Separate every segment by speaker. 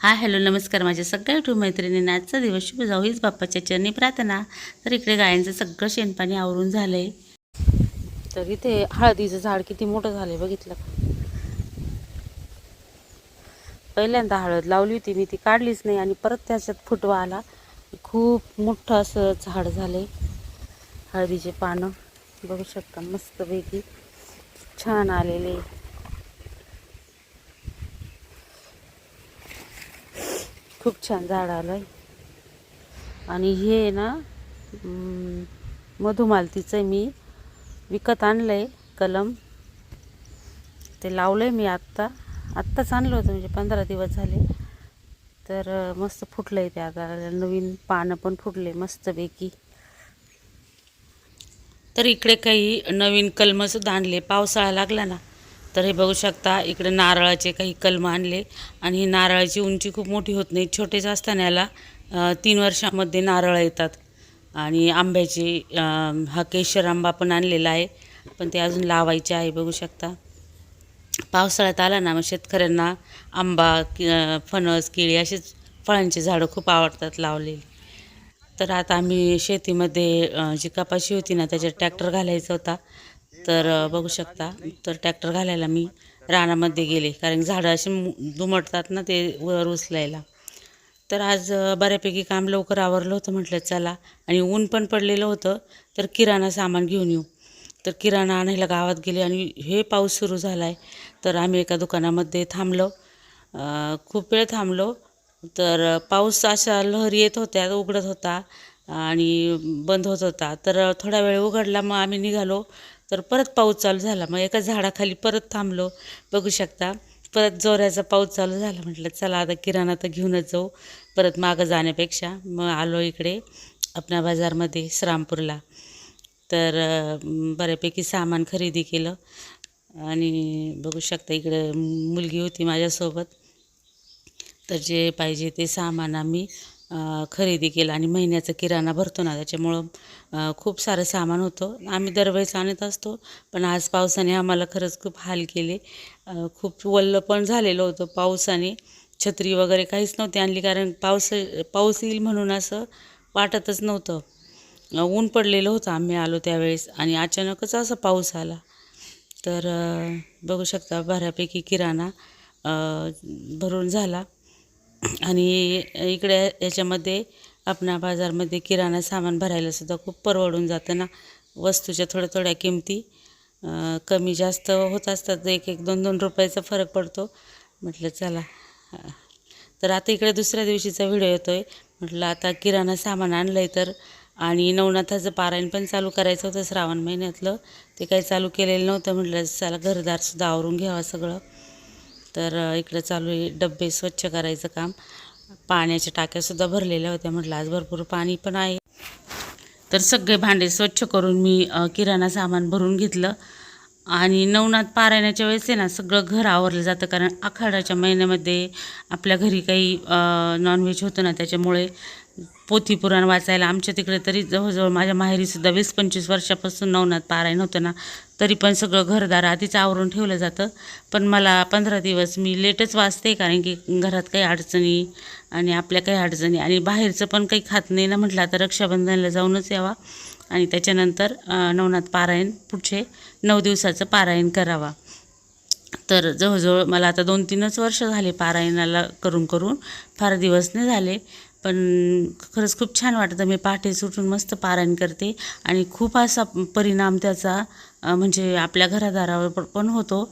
Speaker 1: हा हॅलो नमस्कार माझ्या सगळ्या युट्यूब मैत्रिणींना. आजचा दिवस शुभ जाऊ हीच बाप्पाच्या चरणी प्रार्थना. तर इकडे गायांचं सगळं शेणपाणी आवरून झालंय. तर इथे हळदीचं झाड किती मोठं झालंय बघितलं पहिल्यांदा हळद लावली होती मी ती काढलीच नाही आणि परत त्याच्यात फुटवा आला. खूप मोठं असं झाड झालंय. हळदीचे पानं बघू शकता मस्तपैकी छान आलेले. खूप छान झाड आलंय. आणि हे ना मधुमालतीचं मी विकत आणलंय कलम. ते लावलंय मी आत्ता. आत्ताच आणलं होतं म्हणजे पंधरा दिवस झाले. तर मस्त मस्त फुटलंय ते आता. नवीन पानं पण फुटले मस्तपैकी. तर इकडे काही नवीन कलमंसुद्धा आणले. पावसाळा लागला ना तर हे बघू शकता इकडे नारळाचे काही कलम आणले. आणि ही नारळाची उंची खूप मोठी होत नाही छोटेच असताना याला तीन वर्षामध्ये नारळ येतात. आणि आंब्याची हा केशर आंबा पण आणलेला आहे पण ते अजून लावायचे आहे बघू शकता. पावसाळ्यात आला ना मग शेतकऱ्यांना आंबा कि फणस केळी असेच फळांची झाडं खूप आवडतात लावलेली. तर आता आम्ही शेतीमध्ये जी कपाशी होती ना त्याच्यात ट्रॅक्टर घालायचा होता. तर बघू शकता. तर ट्रॅक्टर घालायला मी रानामध्ये गेले. कारण झाडं अशी दुमटतात ना ते वर उचलायला. तर आज बऱ्यापैकी काम लवकर आवरलं होतं म्हटलं चला. आणि ऊन पण पडलेलं होतं. तर किराणा सामान घेऊन येऊ. तर किराणा आणायला गावात गेले आणि हे पाऊस सुरू झाला आहे तर आम्ही एका दुकानामध्ये थांबलो. खूप वेळ थांबलो. तर पाऊस अशा लहरी येत होत्या उघडत होता आणि बंद होत होता. तर थोडा वेळ उघडला मग आम्ही निघालो. तर परत पाऊस चालू झाला. मग एका झाडाखाली परत थांबलो. बघू शकता. परत जोऱ्याचा पाऊस चालू झाला. म्हटलं चला आता किराणा तर घेऊनच जाऊ. परत मागं जाण्यापेक्षा मग आलो इकडे आपणा बाजारमध्ये श्रामपूरला. तर बऱ्यापैकी सामान खरेदी केलं. आणि बघू शकता इकडं मुलगी होती माझ्यासोबत. तर जे पाहिजे ते सामान आम्ही खरेदी केलं आणि महिन्याचा किराणा भरतो ना त्याच्यामुळं खूप सारं सामान होतं. आम्ही दरवेळेस आणत असतो पण आज पावसाने आम्हाला खरंच खूप हाल केले. खूप वल्ल पण झालेलं होतं पावसाने. छत्री वगैरे काहीच नव्हती आणली कारण पावस पाऊस येईल म्हणून असं वाटतच नव्हतं. ऊन पडलेलं होतं आम्ही आलो त्यावेळेस आणि अचानकच असा पाऊस आला. तर बघू शकता बऱ्यापैकी किराणा भरून झाला. आणि इकडे याच्यामध्ये आपणा बाजारमध्ये किराणा सामान भरायलासुद्धा खूप परवडून जातं ना. वस्तूच्या थोड्या थोड्या किमती कमी जास्त होत असतात. एक एक दोन दोन रुपयाचा फरक पडतो. म्हटलं चला. तर आता इकडे दुसऱ्या दिवशीचा व्हिडिओ येतो आहे म्हटलं आता किराणा सामान आणलं आहे तर आणि नवनाथाचं पारायण पण चालू करायचं होतं श्रावण महिन्यातलं. ते काही चालू केलेलं नव्हतं. म्हटलं चला घरदारसुद्धा आवरून घ्यावं सगळं. तर इकडे इकडं चालू आहे डब्बे स्वच्छ करायचं काम. पाण्याच्या टाक्यासुद्धा भरलेल्या होत्या. म्हटलं आज भरपूर पाणी पण आहे. तर सगळे भांडे स्वच्छ करून मी किराणा सामान भरून घेतलं. आणि नवनाथ पारायणाच्या वेळेस आहे ना सगळं घर आवरलं जातं. कारण आखाडाच्या महिन्यामध्ये आपल्या घरी काही नॉनव्हेज होतं ना त्याच्यामुळे पोथी पुराण वाचायला. आमच्या तिकडे तरी जवळजवळ माझ्या माहेरीसुद्धा वीस पंचवीस वर्षापासून नवनाथ पारायण होतं ना तरी पण सगळं घरदार आधीच आवरून ठेवलं जातं. पण मला पंधरा दिवस मी लेटच वाचते कारण की घरात काही अडचणी आणि आपल्या काही अडचणी आणि बाहेरचं पण काही खात नाही ना म्हटलं आता रक्षाबंधनला जाऊनच यावा. आणि त्याच्यानंतर नवनाथ पारायण पुढचे नऊ दिवसाचं पारायण करावा. तर जवळजवळ मला आता दोन तीनच वर्ष झाले पारायणाला करून करून फार दिवस नाही झाले. पण खरंच खूप छान वाटतं. मी पहाटे सुटून मस्त पारायण करते आणि खूप असा परिणाम त्याचा म्हणजे आपल्या घरादारावर पण होतो.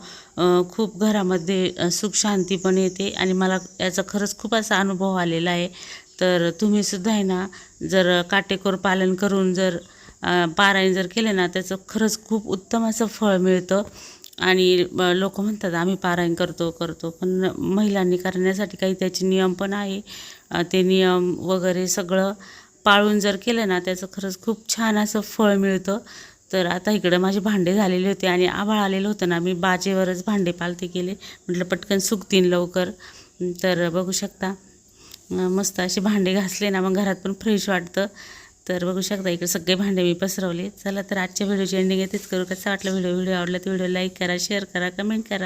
Speaker 1: खूप घरामध्ये सुख शांती पण येते आणि मला याचा खरंच खूप असा अनुभव आलेला आहे. तर तुम्हीसुद्धा आहे ना जर काटेकोर पालन करून जर पारायण जर केलं ना त्याचं खरंच खूप उत्तम असं फळ मिळतं. आणि लोक म्हणतात आम्ही पारायण करतो करतो. पण महिलांनी करण्यासाठी काही त्याचे नियम पण आहे. ते नियम वगैरे सगळं पाळून जर केलं ना त्याचं खरंच खूप छान असं फळ मिळतं. तर आता इकडं माझे भांडे झालेले होते आणि आभाळ आलेलं होतं ना मी बाजेवरच भांडे पालते केले. म्हटलं पटकन सुकतील लवकर. तर बघू शकता मस्त असे भांडे घासले ना मग घरात पण फ्रेश वाटतं. तर बघू शकता इकडे सगळे भांडे मी पसरवले. चला तर आजच्या व्हिडिओची एंडिंग येतेच करू. कसा वाटलं व्हिडिओ? व्हिडिओ आवडला तर व्हिडिओ लाईक करा शेअर करा कमेंट करा.